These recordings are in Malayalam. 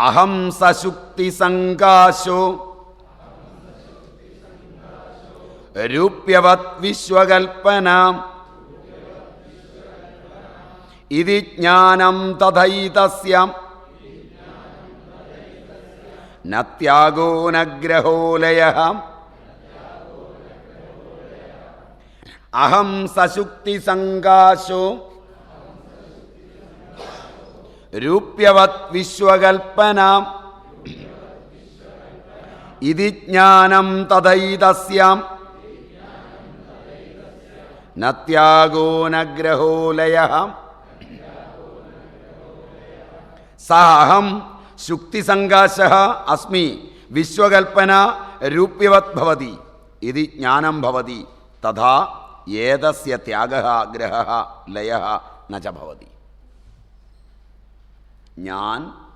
അഹം സശുക്തി സങ്കാശോ രൂപ്യവത് വിശ്വകൽപ്പന. ഇതി ജ്ഞാനം തഥൈതസ്യം. നത്യാഗോ നഗ്രഹോലയ. അഹം സശുക്തി സങ്കാശോ രൂപ്യവത് വിശ്വകൽപ്പന. ഇതി ജ്ഞാനം തഥൈതസ്യാം നത്യാഗോ നഗ്രഹോലയ സാഹം ശുക്തിസങ്കാശ അസ്മി. വിശ്വകൽപ്പന രൂപ്യവത് ഭവതി. ഇതി ജ്ഞാനം ഭവതി. തഥാ ഏതസ്യ ത്യാഗ ഗ്രഹ ലയ നച ഭവതി. ഞാൻ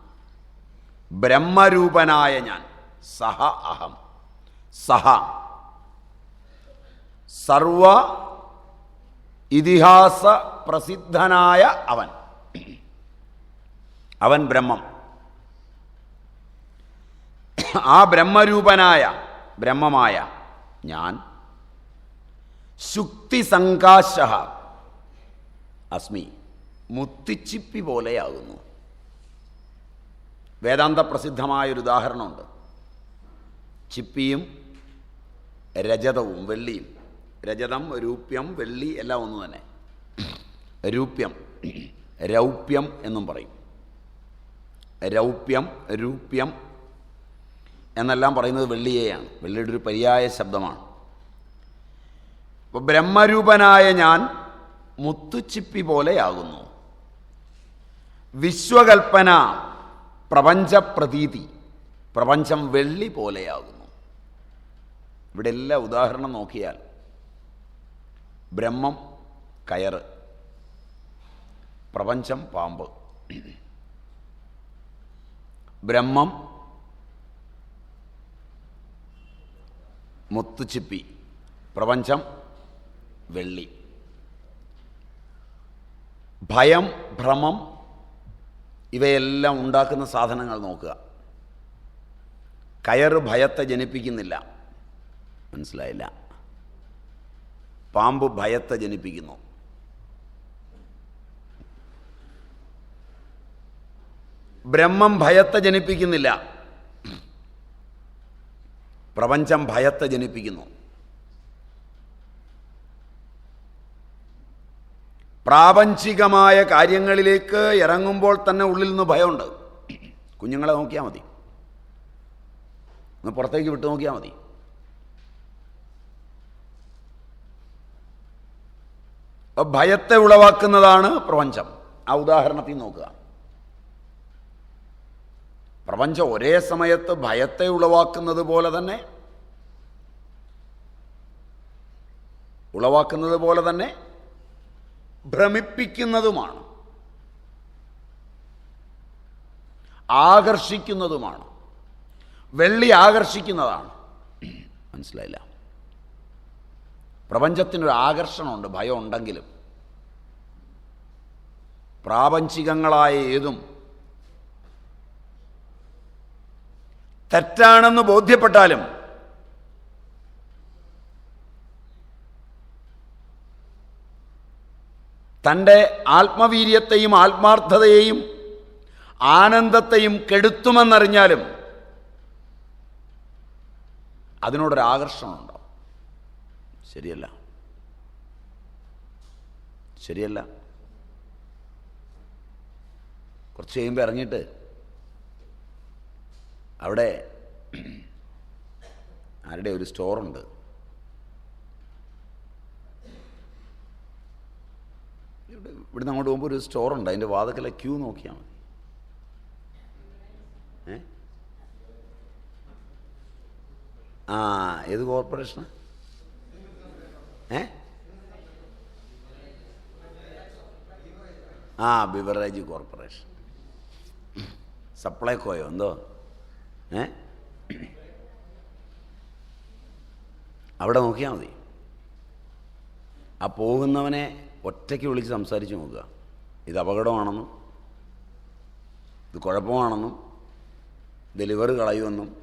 ബ്രഹ്മരൂപനായ ഞാൻ. സഹ അഹം. സഹ. സർവ ഇതിഹാസ പ്രസിദ്ധനായ അവൻ. അവൻ ബ്രഹ്മം. ആ ബ്രഹ്മരൂപനായ ബ്രഹ്മമായ ഞാൻ ശുക്തിസങ്കാശ അസ്മി. മുത്തിച്ചിപ്പി പോലെയാകുന്നു. വേദാന്ത പ്രസിദ്ധമായൊരു ഉദാഹരണമുണ്ട്. ചിപ്പിയും രജതവും വെള്ളിയും. രജതം രൂപ്യം വെള്ളി എല്ലാം ഒന്ന് തന്നെ. രൂപ്യം രൗപ്യം എന്നും പറയും. രൗപ്യം രൂപ്യം എന്നെല്ലാം പറയുന്നത് വെള്ളിയെയാണ്. വെള്ളിയുടെ ഒരു പര്യായ ശബ്ദമാണ്. അപ്പോൾ ബ്രഹ്മരൂപനായ ഞാൻ മുത്തുച്ചിപ്പി പോലെയാകുന്നു. വിശ്വകൽപ്പന പ്രപഞ്ചപ്രതീതി. പ്രപഞ്ചം വെള്ളി പോലെയാകുന്നു. ഇവിടെ എല്ലാ ഉദാഹരണം നോക്കിയാൽ ബ്രഹ്മം കയറ്. പ്രപഞ്ചം പാമ്പ്. ബ്രഹ്മം മുത്തുച്ചിപ്പി പ്രപഞ്ചം വെള്ളി. ഭയം ഭ്രമം ഇവയെല്ലാം ഉണ്ടാക്കുന്ന സാധനങ്ങൾ നോക്കുക. കയറ് ഭയത്തെ ജനിപ്പിക്കുന്നില്ല. മനസ്സിലായില്ല? പാമ്പ് ഭയത്തെ ജനിപ്പിക്കുന്നു. ബ്രഹ്മം ഭയത്തെ ജനിപ്പിക്കുന്നില്ല. പ്രപഞ്ചം ഭയത്തെ ജനിപ്പിക്കുന്നു. പ്രാപഞ്ചികമായ കാര്യങ്ങളിലേക്ക് ഇറങ്ങുമ്പോൾ തന്നെ ഉള്ളിൽ നിന്ന് ഭയമുണ്ട്. കുഞ്ഞുങ്ങളെ നോക്കിയാൽ മതി. ഒന്ന് പുറത്തേക്ക് വിട്ടു നോക്കിയാൽ മതി. ഭയത്തെ ഉളവാക്കുന്നതാണ് പ്രപഞ്ചം. ആ ഉദാഹരണത്തിൽ നോക്കുക. പ്രപഞ്ചം ഒരേ സമയത്ത് ഭയത്തെ ഉളവാക്കുന്നത് പോലെ തന്നെ ഉളവാക്കുന്നത് പോലെ തന്നെ ഭ്രമിപ്പിക്കുന്നതുമാണ്. ആകർഷിക്കുന്നതുമാണ്. വെള്ളി ആകർഷിക്കുന്നതാണ്. മനസ്സിലായില്ല? പ്രപഞ്ചത്തിനൊരു ആകർഷണമുണ്ട് ഭയം ഉണ്ടെങ്കിലും പ്രാപഞ്ചികങ്ങളായ ഏതും തെറ്റാണെന്ന് ബോധ്യപ്പെട്ടാലും തന്റെ ആത്മവീര്യത്തെയും ആത്മാർത്ഥതയെയും ആനന്ദത്തെയും കെടുത്തുമെന്നറിഞ്ഞാലും അതിനോടൊരു ആകർഷണമുണ്ടാവും ശരിയല്ല. ശരിയല്ല. കുറച്ച് കഴിയുമ്പോൾ ഇറങ്ങിയിട്ട് അവിടെ ആരുടെ ഒരു സ്റ്റോറുണ്ട് ഇവിടെ ഇവിടുന്ന് അങ്ങോട്ട് പോകുമ്പോൾ ഒരു സ്റ്റോറുണ്ട്. അതിന്റെ വാതക്കല ക്യൂ നോക്കിയാൽ മതി. ഏ? ആ ഏത് കോർപ്പറേഷനാ? ഏ? ആ ബിവറേജ് കോർപ്പറേഷൻ. സപ്ലൈക്കോയോ എന്തോ? ഏ? അവിടെ നോക്കിയാൽ മതി. ആ പോകുന്നവനെ ഒറ്റയ്ക്ക് വിളിച്ച് സംസാരിച്ച് നോക്കുക. ഇത് അപകടമാണെന്നും ഇത് കുഴപ്പമാണെന്നും ഡെലിവറ് കളയുമെന്നും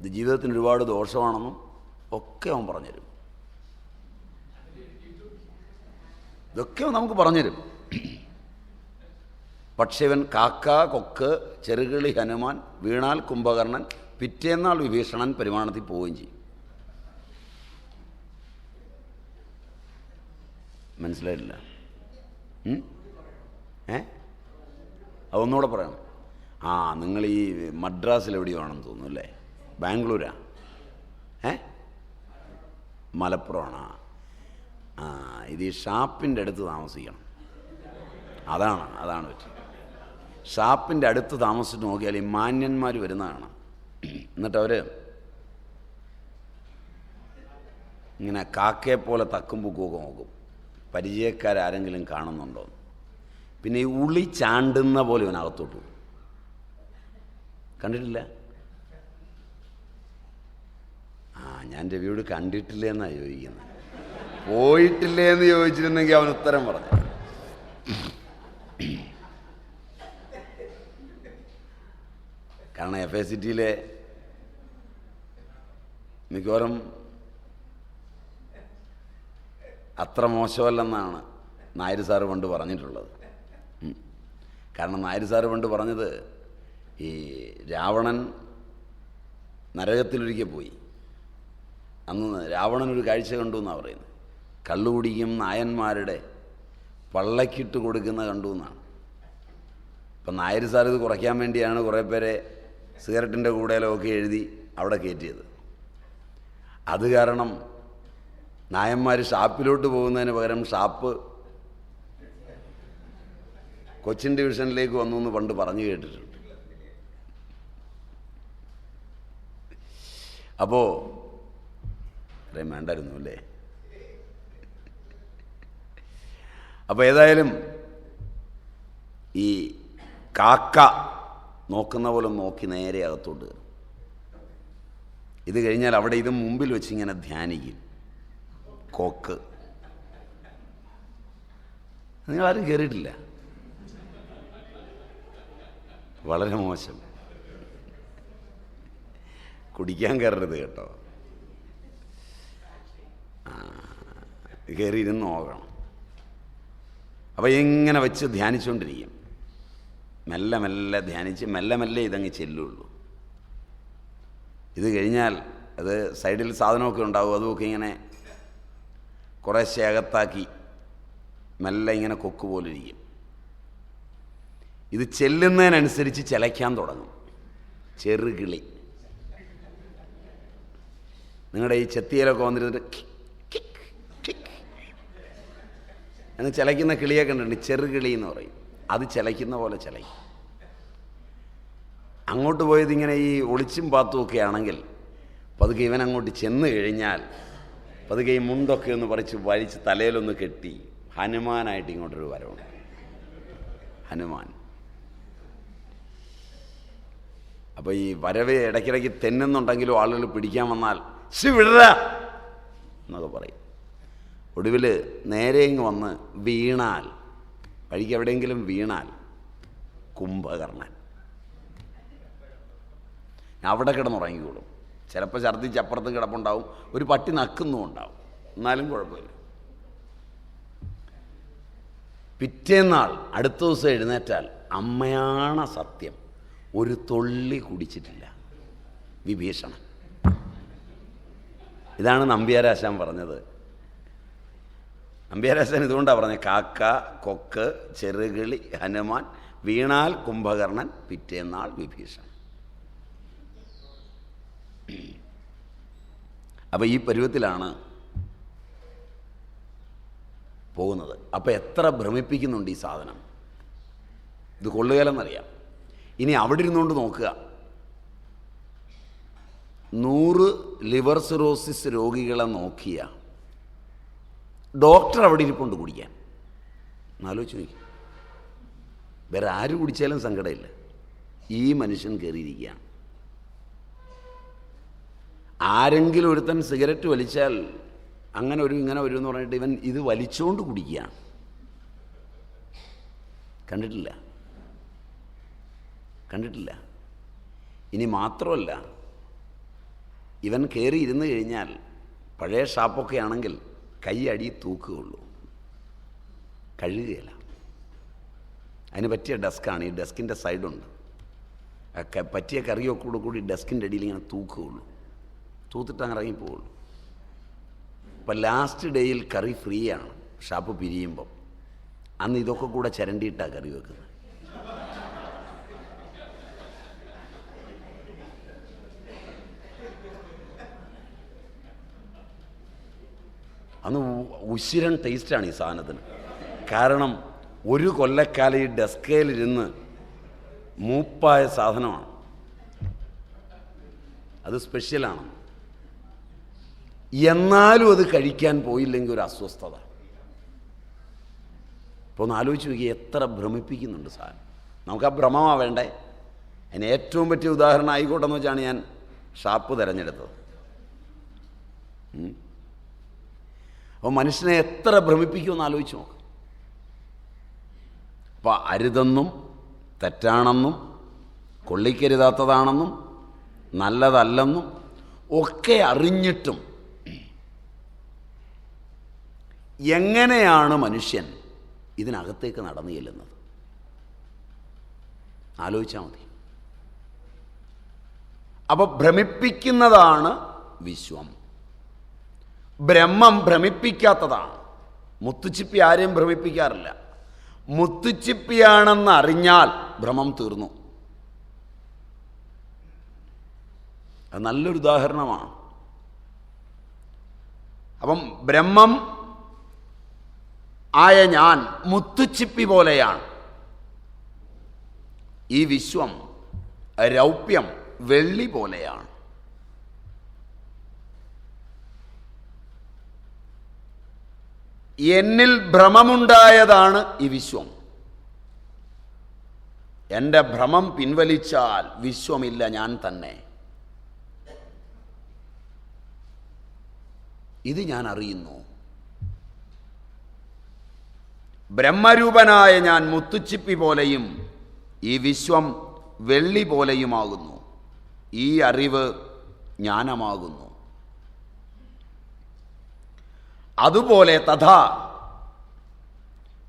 ഇത് ജീവിതത്തിന് ഒരുപാട് ദോഷമാണെന്നും ഒക്കെ അവൻ പറഞ്ഞുതരും. ഇതൊക്കെ നമുക്ക് പറഞ്ഞുതരും. പക്ഷേ ഇവൻ കാക്ക കൊക്ക് ചെറുകിളി ഹനുമാൻ വീണാൽ കുംഭകർണൻ പിറ്റേന്നാൾ വിഭീഷണൻ പരിമാണത്തിൽ പോവുകയും ചെയ്യും. മനസ്സിലായില്ല? ഏ? അതൊന്നുകൂടെ പറയണം. ആ നിങ്ങൾ ഈ മദ്രാസിൽ എവിടെയോ ആണെന്ന് തോന്നുന്നു അല്ലേ? ബാംഗ്ലൂരാ? ഏ? മലപ്പുറമാണോ? ആ ഇത് ഈ ഷാപ്പിന്റെ അടുത്ത് താമസിക്കണം. അതാണ് അതാണ് പറ്റും ഷാപ്പിന്റെ അടുത്ത് താമസിച്ച് നോക്കിയാൽ ഈ മാന്യന്മാർ വരുന്നതാണ് എന്നിട്ട് അവർ ഇങ്ങനെ കാക്കയെ പോലെ തക്കും പുക്കുമൊക്കെ നോക്കും പരിചയക്കാരാരെങ്കിലും കാണുന്നുണ്ടോ? പിന്നെ ഈ ഉളി ചാണ്ടുന്ന പോലെ ഇവനകത്തോട്ട് കണ്ടിട്ടില്ല? ആ ഞാൻ രവിയോട് കണ്ടിട്ടില്ല എന്നാണ് ചോദിക്കുന്നത്. പോയിട്ടില്ലേ എന്ന് ചോദിച്ചിരുന്നെങ്കിൽ അവൻ ഉത്തരം പറഞ്ഞു. കാരണം എഫ് എ സിറ്റിയിലെ മിക്കവാറും അത്ര മോശമല്ലെന്നാണ് നായർ സാറ് പണ്ട് പറഞ്ഞിട്ടുള്ളത്. കാരണം നായർ സാറ് പണ്ട് പറഞ്ഞത് ഈ രാവണൻ നരകത്തിലൊരിക്കൽ പോയി. അന്ന് രാവണൻ ഒരു കാഴ്ച കണ്ടു എന്നാണ് പറയുന്നത്. കള്ളുകുടിക്കും നായന്മാരുടെ പള്ളക്കിട്ട് കൊടുക്കുന്ന കണ്ടു എന്നാണ്. അപ്പം നായർ സാർ ഇത് കുറയ്ക്കാൻ വേണ്ടിയാണ് കുറേ പേരെ സിഗരറ്റിന്റെ കൂടെയൊക്കെ എഴുതി അവിടെ കയറ്റിയത്. അത് കാരണം നായന്മാർ ഷാപ്പിലോട്ട് പോകുന്നതിന് പകരം ഷാപ്പ് കൊച്ചിൻ ഡിവിഷനിലേക്ക് വന്നു എന്ന് പണ്ട് പറഞ്ഞു കേട്ടിട്ടുണ്ട്. അപ്പോൾ അത്രയും വേണ്ടായിരുന്നു അല്ലേ? അപ്പോൾ ഏതായാലും ഈ കാക്ക നോക്കുന്ന പോലെ നോക്കി നേരെ അകത്തോട്ട് ഇത് കഴിഞ്ഞാൽ അവിടെ ഇത് മുമ്പിൽ വെച്ച് ഇങ്ങനെ ധ്യാനിക്കും. കൊക്ക്. നിങ്ങളാരും കയറിയിട്ടില്ല വളരെ മോശം. കുടിക്കാൻ കയറരുത് കേട്ടോ. കയറിയിരുന്ന് നോക്കണം അപ്പോൾ ഇങ്ങനെ വെച്ച് ധ്യാനിച്ചുകൊണ്ടിരിക്കും മെല്ലെ മെല്ലെ ധ്യാനിച്ച് മെല്ലെ മെല്ലെ ഇതങ്ങ് ചെല്ലുള്ളൂ. ഇത് കഴിഞ്ഞാൽ അത് സൈഡിൽ സാധനമൊക്കെ ഉണ്ടാവും അതുമൊക്കെ ഇങ്ങനെ കുറേശ്ശെ അകത്താക്കി മെല്ലെ ഇങ്ങനെ കൊക്ക് പോലെ ഇരിക്കും ഇത് ചെല്ലുന്നതിനനുസരിച്ച് ചിലയ്ക്കാൻ തുടങ്ങും. ചെറുകിളി നിങ്ങളുടെ ഈ ചെത്തിയിലൊക്കെ വന്നിരുന്നിട്ട് എന്ന് ചിലയ്ക്കുന്ന കിളിയെ കണ്ടിട്ടുണ്ട്. ചെറുകിളി എന്ന് പറയും. അത് ചിലയ്ക്കുന്ന പോലെ ചിലയ്ക്കും. അങ്ങോട്ട് പോയത് ഇങ്ങനെ ഈ ഒളിച്ചും പാത്തുമൊക്കെ ആണെങ്കിൽ പതുക്കെ ഇവൻ അങ്ങോട്ട് ചെന്ന് കഴിഞ്ഞാൽ പതുക്കെ ഈ മുണ്ടൊക്കെ ഒന്ന് പറിച്ച് വലിച്ച് തലയിലൊന്ന് കെട്ടി. ഹനുമാനായിട്ട് ഇങ്ങോട്ടൊരു വരവുണ്ട്. ഹനുമാൻ. അപ്പോൾ ഈ വരവ് ഇടയ്ക്കിടയ്ക്ക് തെന്നുന്നുണ്ടെങ്കിലും ആളുകൾ പിടിക്കാൻ വന്നാൽ ശി വിടര എന്നൊക്കെ പറയും. ഒടുവിൽ നേരെ ഇങ്ങ് വന്ന് വീണാൽ വഴിക്ക് എവിടെയെങ്കിലും വീണാൽ കുംഭകർണൻ. അവിടെ കിടന്നുറങ്ങിക്കോളും. ചിലപ്പോൾ ഛർദ്ദിച്ച് അപ്പുറത്ത് കിടപ്പുണ്ടാവും. ഒരു പട്ടി നക്കുന്നും ഉണ്ടാവും. എന്നാലും കുഴപ്പമില്ല. പിറ്റേന്നാൾ അടുത്ത ദിവസം എഴുന്നേറ്റാൽ അമ്മയാണ് സത്യം. ഒരു തൊള്ളി കുടിച്ചിട്ടില്ല. വിഭീഷണൻ ഇതാണ് നമ്പ്യാരാശാൻ പറഞ്ഞത്. നമ്പ്യാരാശാൻ ഇതുകൊണ്ടാണ് പറഞ്ഞത് കാക്ക കൊക്ക് ചെറുകിളി ഹനുമാൻ വീണാൽ കുംഭകർണൻ പിറ്റേന്നാൾ വിഭീഷണൻ അപ്പോൾ ഈ പരുവത്തിലാണ് പോകുന്നത്. അപ്പോൾ എത്ര ഭ്രമിപ്പിക്കുന്നുണ്ട് ഈ സാധനം? ഇത് കൊള്ളുകയില്ലെന്നറിയാം ഇനി അവിടെ ഇരുന്നുകൊണ്ട് നോക്കുക. നൂറ് ലിവർ സിറോസിസ് രോഗികളെ നോക്കിയ ഡോക്ടർ അവിടെ ഇരിപ്പുണ്ട് കുടിക്കാൻ. എന്നാലോചിച്ച് നോക്കി. വേറെ ആര് കുടിച്ചാലും സങ്കടമില്ല. ഈ മനുഷ്യൻ കയറിയിരിക്കുകയാണ്. ആരെങ്കിലും ഒരുത്തൻ സിഗരറ്റ് വലിച്ചാൽ അങ്ങനെ ഒരു ഇങ്ങനെ വരും എന്ന് പറഞ്ഞിട്ട് ഇവൻ ഇത് വലിച്ചുകൊണ്ട് കുടിക്കുകയാണ്. കണ്ടിട്ടില്ല? കണ്ടിട്ടില്ല? ഇനി മാത്രമല്ല ഇവൻ കയറി ഇരുന്ന് കഴിഞ്ഞാൽ പഴയ ഷാപ്പൊക്കെ ആണെങ്കിൽ കൈ അടി തൂക്കുകയുള്ളൂ. കഴുകുകയില്ല. അതിന് പറ്റിയ ഡെസ്ക്കാണ്. ഈ ഡെസ്കിന്റെ സൈഡുണ്ട്. പറ്റിയ കറിയൊക്കെ കൂടെ കൂടി ഡെസ്കിന്റെ അടിയിൽ ഇങ്ങനെ തൂക്കുകയുള്ളൂ. തൂത്തിട്ട് അങ്ങ് ഇറങ്ങിപ്പോവുള്ളൂ അപ്പം ലാസ്റ്റ് ഡേയിൽ കറി ഫ്രീ ആണ്. ഷാപ്പ് പിരിയുമ്പം. അന്ന് ഇതൊക്കെ കൂടെ ചിരണ്ടിയിട്ടാണ് കറി വെക്കുന്നത്. അന്ന് ഉശിരൻ ടേസ്റ്റാണ് ഈ സാധനത്തിന്. കാരണം ഒരു കൊല്ലക്കാലം ഈ ഡെസ്കയിലിരുന്ന് മൂപ്പായ സാധനമാണ്. അത് സ്പെഷ്യലാണ് എന്നാലും അത് കഴിക്കാൻ പോയില്ലെങ്കിൽ ഒരു അസ്വസ്ഥത. ഇപ്പോൾ ഒന്ന് ആലോചിച്ച് നോക്കി എത്ര ഭ്രമിപ്പിക്കുന്നുണ്ട് സാധനം നമുക്ക് ആ ഭ്രമമാണ് വേണ്ടേ? അതിന് ഏറ്റവും പറ്റിയ ഉദാഹരണം ആയിക്കോട്ടെ എന്ന് വെച്ചാണ് ഞാൻ ഷാപ്പ് തിരഞ്ഞെടുത്തത്. അപ്പോൾ മനുഷ്യനെ എത്ര ഭ്രമിപ്പിക്കുമെന്ന് ആലോചിച്ച് നോക്ക്. അപ്പോൾ അരുതെന്നും തെറ്റാണെന്നും കൊള്ളിക്കരുതാത്തതാണെന്നും നല്ലതല്ലെന്നും ഒക്കെ അറിഞ്ഞിട്ടും എങ്ങനെയാണ് മനുഷ്യൻ ഇതിനകത്തേക്ക് നടന്നു ചെല്ലുന്നത്? ആലോചിച്ചാൽ മതി. അപ്പോൾ ഭ്രമിപ്പിക്കുന്നതാണ് വിശ്വം. ബ്രഹ്മം ഭ്രമിപ്പിക്കാത്തതാണ്. മുത്തുച്ചിപ്പി ആരെയും ഭ്രമിപ്പിക്കാറില്ല. മുത്തുച്ചിപ്പിയാണെന്ന് അറിഞ്ഞാൽ ഭ്രമം തീർന്നു. അത് നല്ലൊരു ഉദാഹരണമാണ്. അപ്പം ബ്രഹ്മം ആയ ഞാൻ മുത്തുച്ചിപ്പി പോലെയാണ്. ഈ വിശ്വം രൗപ്യം വെള്ളി പോലെയാണ്. എന്നിൽ ഭ്രമമുണ്ടായതാണ് ഈ വിശ്വം. എന്റെ ഭ്രമം പിൻവലിച്ചാൽ വിശ്വമില്ല ഞാൻ തന്നെ. ഇത് ഞാൻ അറിയുന്നു. ബ്രഹ്മരൂപനായ ഞാൻ മുത്തുച്ചിപ്പി പോലെയും ഈ വിശ്വം വെള്ളി പോലെയുമാകുന്നു. ഈ അറിവ് ജ്ഞാനമാകുന്നു. അതുപോലെ തഥാ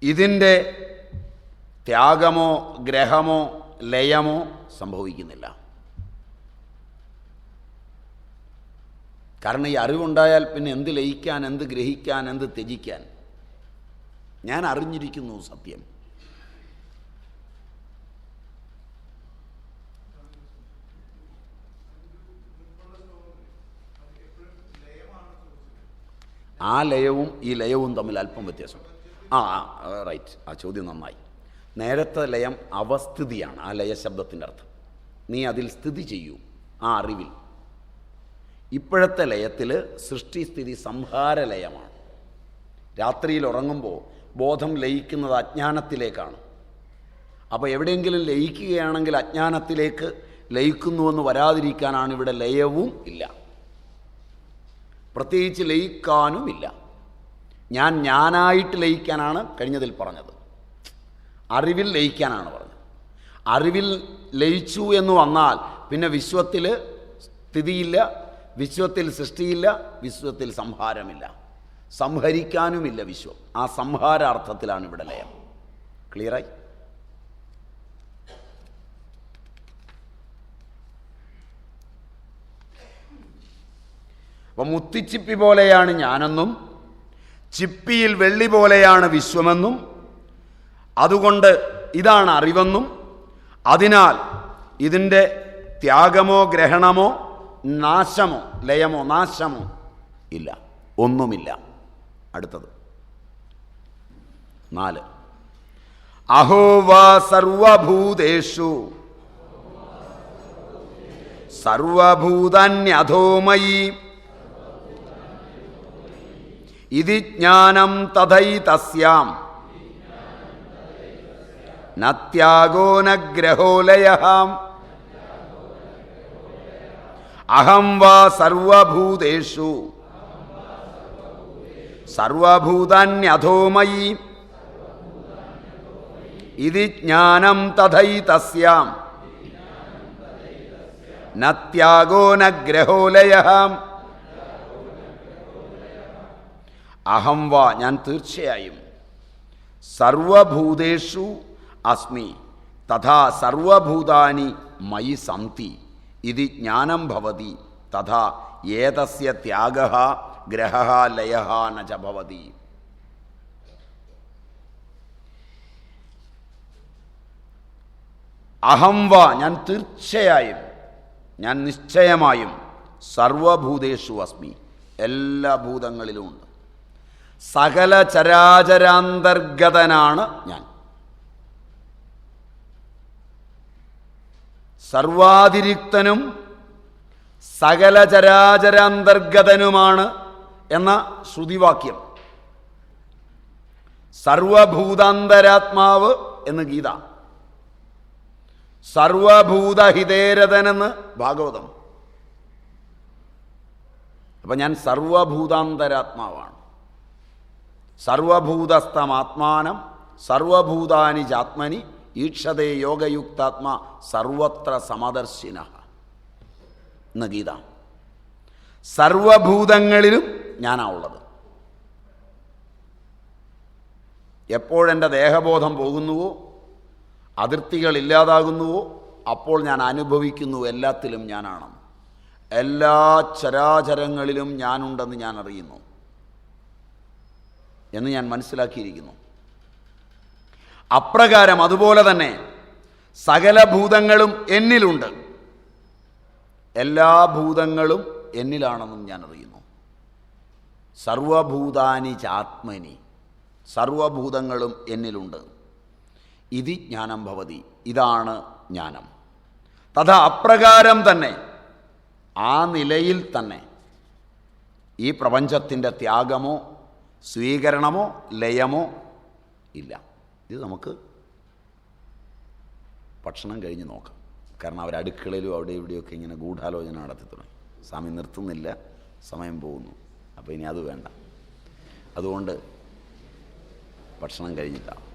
ഇതിന്റെ ത്യാഗമോ ഗ്രഹമോ ലയമോ സംഭവിക്കുന്നില്ല. കാരണം ഈ അറിവുണ്ടായാൽ പിന്നെ എന്ത് ലയിക്കാൻ എന്ത് ഗ്രഹിക്കാൻ എന്ത് ത്യജിക്കാൻ? ഞാൻ അറിഞ്ഞിരിക്കുന്നു സത്യം. ആ ലയവും ഈ ലയവും തമ്മിൽ അല്പം വ്യത്യാസം. ആ ആ, റൈറ്റ് ആ ചോദ്യം നന്നായി. നേരത്തെ ലയം അവസ്ഥിതിയാണ് ആ ലയശബ്ദത്തിന്റെ അർത്ഥം. നീ അതിൽ സ്ഥിതി ചെയ്യൂ ആ അറിവിൽ. ഇപ്പോഴത്തെ ലയത്തിൽ സൃഷ്ടിസ്ഥിതി സംഹാര ലയമാണ്. രാത്രിയിൽ ഉറങ്ങുമ്പോൾ ബോധം ലയിക്കുന്നത് അജ്ഞാനത്തിലേക്കാണ്. അപ്പോൾ എവിടെയെങ്കിലും ലയിക്കുകയാണെങ്കിൽ അജ്ഞാനത്തിലേക്ക് ലയിക്കുന്നുവെന്ന് വരാതിരിക്കാനാണ് ഇവിടെ ലയവും ഇല്ല. പ്രത്യേകിച്ച് ലയിക്കാനുമില്ല ഞാൻ ഞാനായിട്ട് ലയിക്കാനാണ് കഴിഞ്ഞതിൽ പറഞ്ഞത്. അറിവിൽ ലയിക്കാനാണ് പറഞ്ഞത്. അറിവിൽ ലയിച്ചു എന്ന് വന്നാൽ പിന്നെ വിശ്വത്തിൽ സ്ഥിതിയില്ല വിശ്വത്തിൽ സൃഷ്ടിയില്ല വിശ്വത്തിൽ സംഹാരമില്ല. സംഹരിക്കാനുമില്ല വിശ്വം. ആ സംഹാരാർത്ഥത്തിലാണ് ഇവിടെ ലയം. ക്ലിയറായി? അപ്പം മുത്തിച്ചിപ്പി പോലെയാണ് ഞാനെന്നും ചിപ്പിയിൽ വെള്ളി പോലെയാണ് വിശ്വമെന്നും അതുകൊണ്ട് ഇതാണ് അറിവെന്നും അതിനാൽ ഇതിന്റെ ത്യാഗമോ ഗ്രഹണമോ നാശമോ ലയമോ നാശമോ ഇല്ല. ഒന്നുമില്ല. അടുത്തത്. നാല്. അഹോവാ സർവഭൂതേഷു. സർവഭൂതാന്യധോമയി. ഇതി ജ്ഞാനം തഥൈതസ്യാം നത്യാഗോ നഗ്രഹോലയ അഹം വാ സർവഭൂതേഷു. സർവഭൂതാന്യധോമയി ഇതി ജ്ഞാനം തഥൈതസ്യാം ന ത്യാഗോ ന ഗ്രഹോലയ അഹം വാ ഞാൻ തീർച്ചയായും. സർവഭൂതേഷു അസ്മി. തഥാ സർവഭൂതാനി മയി സന്തി. ഇത് ജ്ഞാനം ഭവതി. തഥാ ഏതസ്യ ത്യാഗ. ഗ്രഹ ലയ ന ച ഭവതി. അഹം വാ ഞാൻ തീർച്ചയായും ഞാൻ നിശ്ചയമായും സർവഭൂതേഷു അസ്മി. എല്ലാ ഭൂതങ്ങളിലും ഉണ്ട്. സകല ചരാചരാന്തർഗതനാണ് ഞാൻ. സർവാതിരിക്തനും സകല ചരാചരാന്തർഗതനുമാണ് എന്ന ശ്രുതിവാക്യം. സർവഭൂതാന്തരാത്മാവ് എന്ന് ഗീത. സർവഭൂതഹിതേരതനെന്ന് ഭാഗവതം. അപ്പം ഞാൻ സർവഭൂതാന്തരാത്മാവാണ്. സർവഭൂതസ്ഥമാത്മാനം സർവഭൂതാനി ചാത്മനി ഈക്ഷതേ യോഗയുക്താത്മ സർവത്ര സമദർശിന ഗീത. സർവഭൂതങ്ങളിലും ഞാനാ എപ്പോഴെന്റെ ദേഹബോധം പോകുന്നുവോ അതിർത്തികൾ ഇല്ലാതാകുന്നുവോ അപ്പോൾ ഞാൻ അനുഭവിക്കുന്നു എല്ലാത്തിലും ഞാനാണ്. എല്ലാ ചരാചരങ്ങളിലും ഞാനുണ്ടെന്ന് ഞാൻ അറിയുന്നു. എന്ന് ഞാൻ മനസ്സിലാക്കിയിരിക്കുന്നു. അപ്രകാരം അതുപോലെ തന്നെ സകല ഭൂതങ്ങളും എന്നിലുണ്ട്. എല്ലാ ഭൂതങ്ങളും എന്നിലാണെന്നും ഞാൻ അറിയുന്നു. സർവഭൂതാനി ചാത്മനി. സർവഭൂതങ്ങളും എന്നിലുണ്ട്. ഇതി ജ്ഞാനം ഭവതി. ഇതാണ് ജ്ഞാനം. തഥാ അപ്രകാരം തന്നെ ആ നിലയിൽ തന്നെ ഈ പ്രപഞ്ചത്തിന്റെ ത്യാഗമോ സ്വീകരണമോ ലയമോ ഇല്ല. ഇത് നമുക്ക് ഭക്ഷണം കഴിഞ്ഞ് നോക്കാം. കാരണം അവർ അടുക്കളയിലും അവിടെ ഇവിടെയൊക്കെ ഇങ്ങനെ ഗൂഢാലോചന നടത്തി തുടങ്ങി. സ്വാമി നിർത്തുന്നില്ല സമയം പോകുന്നു. അപ്പോൾ ഇനി അത് വേണ്ട. അതുകൊണ്ട് ഭക്ഷണം കഴിഞ്ഞിട്ടാണ്